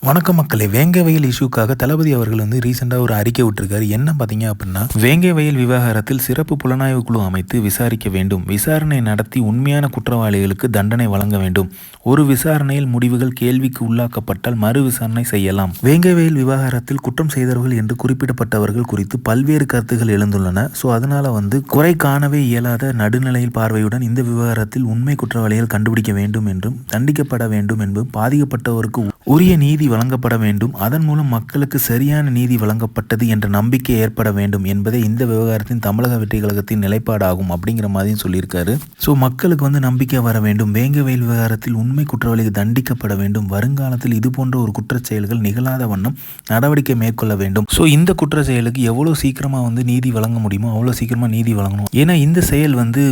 வணக்க மக்களே வேங்கை வயல் இஷ்யூக்காக தளபதி அவர்கள் வந்து ரீசெண்டாக ஒரு அறிக்கை விட்டுருக்காரு. என்ன பார்த்தீங்க அப்படின்னா வேங்கை வயல் விவகாரத்தில் சிறப்பு புலனாய்வு குழு அமைத்து விசாரிக்க வேண்டும். விசாரணை நடத்தி உண்மையான குற்றவாளிகளுக்கு தண்டனை வழங்க வேண்டும். ஒரு விசாரணையில் முடிவுகள் கேள்விக்கு உள்ளாக்கப்பட்டால் மறு விசாரணை செய்யலாம். வேங்கை வயல் விவகாரத்தில் குற்றம் செய்தவர்கள் என்று குறிப்பிடப்பட்டவர்கள் குறித்து பல்வேறு கருத்துகள் எழுந்துள்ளன. ஸோ அதனால வந்து குறை காணவே இயலாத நடுநிலையில் பார்வையுடன் இந்த விவகாரத்தில் உண்மை குற்றவாளிகள் கண்டுபிடிக்க வேண்டும் என்றும் தண்டிக்கப்பட வேண்டும் என்றும் பாதிக்கப்பட்டவருக்கு உரிய நீதி வழங்கப்பட வேண்டும். அதன் மூலம் மக்களுக்கு சரியான நீதி வழங்கப்பட்டது என்ற நம்பிக்கை ஏற்பட வேண்டும் என்பதே இந்த விவகாரத்தின் தமிழக வெற்றி கழகத்தின் நிலைப்பாடாகும் அப்படிங்கிற மாதிரியும் சொல்லியிருக்காரு. ஸோ மக்களுக்கு வந்து நம்பிக்கை வர வேண்டும். வேங்க வயல் விவகாரத்தில் உண்மை குற்றவாளிகள் தண்டிக்கப்பட வேண்டும். வருங்காலத்தில் இது போன்ற ஒரு குற்ற செயல்கள் நிகழாத வண்ணம் நடவடிக்கை மேற்கொள்ள வேண்டும். ஸோ இந்த குற்ற செயலுக்கு எவ்வளோ சீக்கிரமாக வந்து நீதி வழங்க முடியுமோ அவ்வளோ சீக்கிரமாக நீதி வழங்கணும். ஏன்னா இந்த செயல் வந்து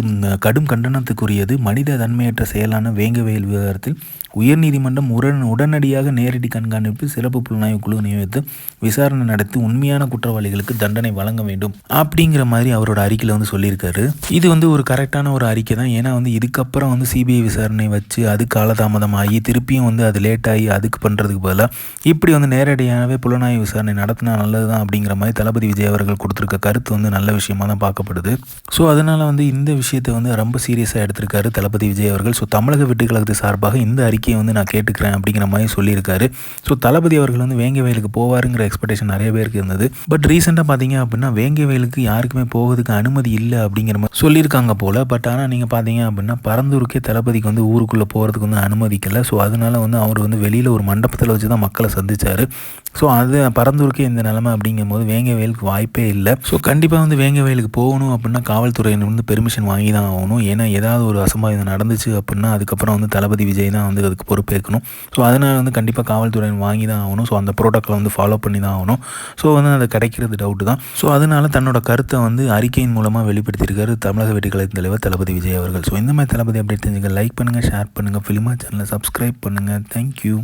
கடும் கண்டனத்துக்குரியது. மனித தன்மையற்ற செயலான வேங்க வயல் விவகாரத்தில் உயர்நீதிமன்றம் உடன் உடனடியாக நேரடி கண்காணிப்பு சிறப்பு புலனாய்வு குழு நியமித்து விசாரணை நடத்தி உண்மையான குற்றவாளிகளுக்கு தண்டனை வழங்க வேண்டும். அப்படிங்கிற மாதிரி அவரோட அறிக்கையில் வந்து சொல்லியிருக்காரு. இது வந்து ஒரு கரெக்டான ஒரு அறிக்கை தான். ஏன்னா வந்து இதுக்கப்புறம் வந்து சிபிஐ விசாரணை வச்சு அது காலதாமதமாகி திருப்பியும் வந்து அது லேட் ஆகி அதுக்கு பண்ணுறதுக்கு பதிலாக இப்படி வந்து நேரடியாகவே புலனாய்வு விசாரணை நடத்தினா நல்லது தான் அப்படிங்கிற மாதிரி தளபதி விஜய் அவர்கள் கொடுத்துருக்க கருத்து வந்து நல்ல விஷயமா தான் பார்க்கப்படுது. ஸோ அதனால் வந்து இந்த விஷயத்தை வந்து ரொம்ப சீரியஸாக எடுத்திருக்காரு தளபதி விஜய் அவர்கள். ஸோ தமிழக வெட்டுக்கழகத்து சார்பாக இந்த அறிக்கை அறிக்கையை வந்து நான் கேட்டுக்கிறேன் அப்படிங்கிற மாதிரி சொல்லியிருக்காரு. ஸோ தளபதி அவர்கள் வந்து வேங்கை வயலுக்கு போவாருங்கிற எக்ஸ்பெக்டேஷன் நிறைய பேருக்கு இருந்தது. பட் ரீசெண்டாக பார்த்தீங்க அப்படின்னா வேங்கை வயலுக்கு யாருக்குமே போகிறதுக்கு அனுமதி இல்லை அப்படிங்கிற மாதிரி சொல்லியிருக்காங்க போல். பட் ஆனால் நீங்கள் பார்த்தீங்க அப்படின்னா பரந்தூருக்கே தளபதிக்கு வந்து ஊருக்குள்ளே போகிறதுக்கு வந்து அனுமதிக்கலை. ஸோ அதனால வந்து அவர் வந்து வெளியில் ஒரு மண்டபத்தில் வச்சு தான் மக்களை சந்திச்சார். ஸோ அது பரந்தூருக்கே இந்த நிலமை அப்படிங்கும்போது வேங்கை வயலுக்கு வாய்ப்பே இல்லை. ஸோ கண்டிப்பாக வந்து வேங்கை வயலுக்கு போகணும் அப்படின்னா காவல்துறையினர் வந்து பெர்மிஷன் வாங்கி தான் ஆகணும். ஏன்னா ஏதாவது ஒரு அசம்பாவிதம் நடந்துச்சு அப்படின்னா அதுக்கப்புறம் வந்து தளபதி விஜய் தான் வந்து அதுக்கு பொறுப்பேற்கணும் ஸோ அதனால் வந்து கண்டிப்பாக காவல்துறையின் வாங்கி தான் ஆகணும். ஸோ அந்த ப்ரோட்டோக்கால் வந்து ஃபாலோ பண்ணி தான் ஆகணும். ஸோ வந்து அது கிடைக்கிறது டவுட்டு தான். ஸோ அதனால் தன்னோட கருத்தை வந்து அறிக்கையின் மூலமாக வெளிப்படுத்தியிருக்காரு தமிழக வெற்றிக்கழகத்தின் தலைவர் தளபதி விஜய் அவர்கள். ஸோ இந்த மாதிரி தளபதி அப்டேட் தெரிஞ்சுக்க லைக் பண்ணுங்கள் ஷேர் பண்ணுங்கள் ஃபிலிமா சேனலை சப்ஸ்கிரைப் பண்ணுங்கள் தேங்க்யூ